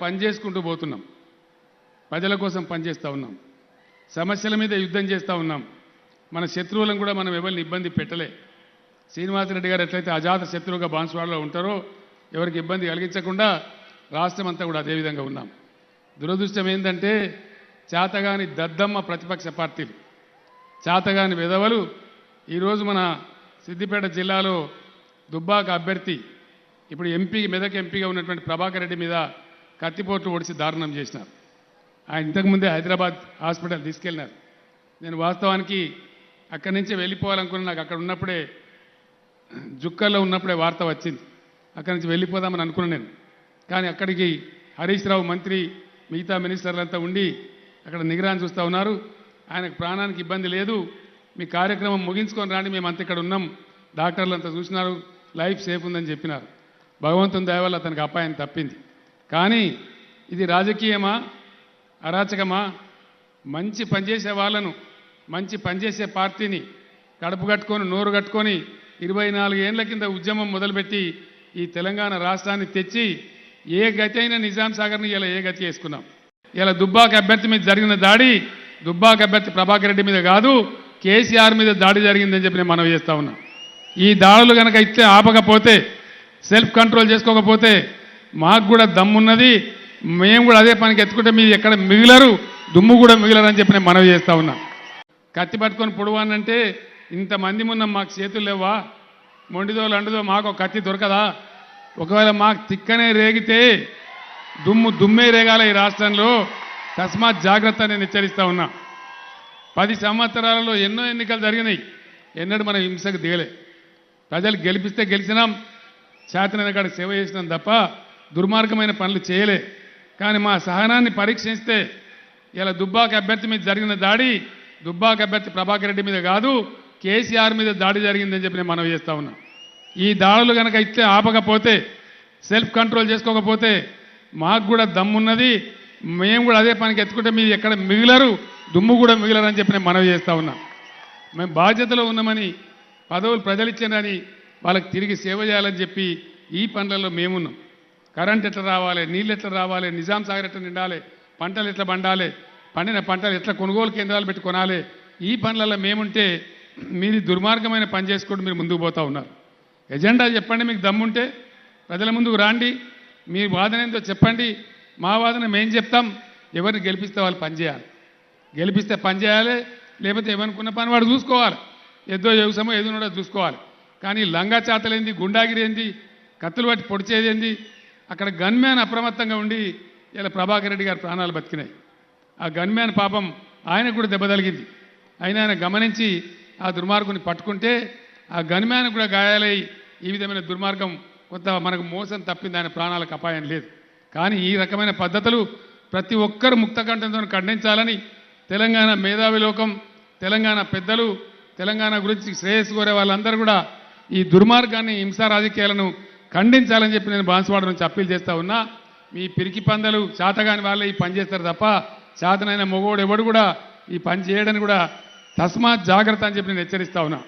పని చేసుకుంటూ పోతున్నాం. ప్రజల కోసం పనిచేస్తూ ఉన్నాం. సమస్యల మీద యుద్ధం చేస్తూ ఉన్నాం. మన శత్రువులను కూడా మనం ఎవరిని ఇబ్బంది పెట్టలే. శ్రీనివాసరెడ్డి గారు ఎట్లయితే అజాత శత్రువుగా బాన్స్వాడలో ఉంటారో ఎవరికి ఇబ్బంది కలిగించకుండా రాష్ట్రం అంతా కూడా అదే విధంగా ఉన్నాం. దురదృష్టం ఏంటంటే చేతగాని దద్దమ్మ ప్రతిపక్ష పార్టీలు చేతగాని విధవలు ఈరోజు మన సిద్దిపేట జిల్లాలో దుబ్బాక అభ్యర్థి ఇప్పుడు ఎంపీ మెదక్ ఎంపీగా ఉన్నటువంటి ప్రభాకర్ రెడ్డి మీద కత్తిపోట్లు ఒడిసి దారుణం చేసినారు. ఆయన ఇంతకుముందే హైదరాబాద్ హాస్పిటల్ తీసుకెళ్ళినారు. నేను వాస్తవానికి అక్కడి నుంచి వెళ్ళిపోవాలనుకున్న నాకు అక్కడ ఉన్నప్పుడే జుక్కల్లో ఉన్నప్పుడే వార్త వచ్చింది. అక్కడి నుంచి వెళ్ళిపోదామని అనుకున్నాను నేను. కానీ అక్కడికి హరీష్ రావు మంత్రి మిగతా మినిస్టర్లంతా ఉండి అక్కడ నిగరాన్ని చూస్తూ ఉన్నారు. ఆయనకు ప్రాణానికి ఇబ్బంది లేదు. మీ కార్యక్రమం ముగించుకొని రాండి మేమంతా ఇక్కడ ఉన్నాం. డాక్టర్లు అంతా చూసినారు. లైఫ్ సేఫ్ ఉందని చెప్పినారు. భగవంతుని దయ వల్ల అతనికి అపాయం తప్పింది. కానీ ఇది రాజకీయమా? అరాచకమా? మంచి పనిచేసే వాళ్ళను మంచి పనిచేసే పార్టీని కడుపు కట్టుకొని నోరు కట్టుకొని ఇరవై నాలుగేళ్ళ కింద ఉద్యమం మొదలుపెట్టి ఈ తెలంగాణ రాష్ట్రాన్ని తెచ్చి ఏ గతి అయినా నిజాం సాగర్ని ఇలా ఏ గతి చేసుకున్నాం? ఇలా దుబ్బాక అభ్యర్థి మీద జరిగిన దాడి దుబ్బాక అభ్యర్థి ప్రభాకర్ రెడ్డి మీద కాదు కేసీఆర్ మీద దాడి జరిగిందని చెప్పి నేను మనవి చేస్తా ఉన్నా. ఈ దాడులు కనుక ఇచ్చే ఆపకపోతే సెల్ఫ్ కంట్రోల్ చేసుకోకపోతే మాకు కూడా దమ్మున్నది మేము కూడా అదే పనికి ఎత్తుకుంటే మీరు ఎక్కడ మిగిలరు? దుమ్ము కూడా మిగిలరు అని చెప్పి నేను మనవి చేస్తా ఉన్నా. కత్తి పట్టుకొని పొడవానంటే ఇంతమంది ఉన్న మాకు చేతులు లేవా? మొండిదో లండుదో మాకు ఒక కత్తి దొరకదా? ఒకవేళ మాకు తిక్కనే రేగితే దుమ్ము దుమ్మే రేగాల ఈ రాష్ట్రంలో. తస్మాత్ జాగ్రత్త నేను హెచ్చరిస్తా ఉన్నా. పది సంవత్సరాలలో ఎన్నో ఎన్నికలు జరిగినాయి. ఎన్నడూ మనం హింసకు దిగలే. ప్రజలు గెలిపిస్తే గెలిచినాం. చేతనైన కాడ సేవ చేసినాం తప్ప దుర్మార్గమైన పనులు చేయలే. కానీ మా సహనాన్ని పరీక్షిస్తే ఇలా దుబ్బాక అభ్యర్థి మీద జరిగిన దాడి దుబ్బాక అభ్యర్థి ప్రభాకర్ రెడ్డి మీద కాదు కేసీఆర్ మీద దాడి జరిగిందని చెప్పి నేను మనవి చేస్తా ఉన్నా. ఈ దాడులు కనుక ఇట్లే ఆపకపోతే సెల్ఫ్ కంట్రోల్ చేసుకోకపోతే మాకు కూడా దమ్మున్నది మేము కూడా అదే పనికి ఎత్తుకుంటే మీరు ఎక్కడ మిగిలరు దుమ్ము కూడా మిగిలరని చెప్పి నేను మనవి చేస్తా ఉన్నా. మేము బాధ్యతలో ఉన్నామని పదవులు ప్రజలు ఇచ్చారని వాళ్ళకి తిరిగి సేవ చేయాలని చెప్పి ఈ పనులలో మేమున్నాం. కరెంట్ ఎట్లా రావాలి? నీళ్ళు ఎట్లా రావాలి? నిజాం సాగర్ ఎట్లా నిండాలి? పంటలు ఎట్లా పండాలి? పండిన పంటలు ఎట్లా కొనుగోలు కేంద్రాలు పెట్టి కొనాలి? ఈ పనులలో మేముంటే మీరు దుర్మార్గమైన పని చేసుకుంటూ మీరు ముందుకు పోతూ ఉన్నారు. ఎజెండా చెప్పండి మీకు దమ్ముంటే ప్రజల ముందుకు రాండి. మీ వాదన ఏందో చెప్పండి. మా వాదన మేం చెప్తాం. ఎవరిని గెలిపిస్తే వాళ్ళు పని చేయాలి. గెలిపిస్తే పనిచేయాలి లేకపోతే ఏమనుకున్న పని వాడు చూసుకోవాలి. ఏదో యోగసమో ఏదో చూసుకోవాలి. కానీ లంగా చాతలేంది గుండాగిరి ఏంది కత్తులు పట్టి పొడిచేదేంది అక్కడ గన్మ్యాన్ అప్రమత్తంగా ఉండి ఇలా ప్రభాకర్ రెడ్డి గారి ప్రాణాలు బతికినాయి. ఆ గన్మ్యాన్ పాపం ఆయనకు కూడా దెబ్బ తగిలింది. అయినా ఆయన గమనించి ఆ దుర్మార్గుని పట్టుకుంటే ఆ గన్మ్యాన్ కూడా గాయాలై ఈ విధమైన దుర్మార్గం కొంత మనకు మోసం తప్పింది. ఆయన ప్రాణాలకు అపాయం లేదు. కానీ ఈ రకమైన పద్ధతులు ప్రతి ఒక్కరు ముక్తకంఠంతో ఖండించాలని తెలంగాణ మేధావి లోకం తెలంగాణ పెద్దలు తెలంగాణ గురించి శ్రేయస్సు కోరే వాళ్ళందరూ కూడా ఈ దుర్మార్గాన్ని హింసా రాజకీయాలను ఖండించాలని చెప్పి నేను బాన్సువాడ నుంచి అప్పీల్ చేస్తా ఉన్నా. మీ పిరికి పందలు చేతగాని వాళ్ళే ఈ పని చేస్తారు తప్ప చేతనైన మొగోడు ఎవడు కూడా ఈ పని చేయడని కూడా తస్మాత్ జాగ్రత్త అని చెప్పి నేను హెచ్చరిస్తా ఉన్నా.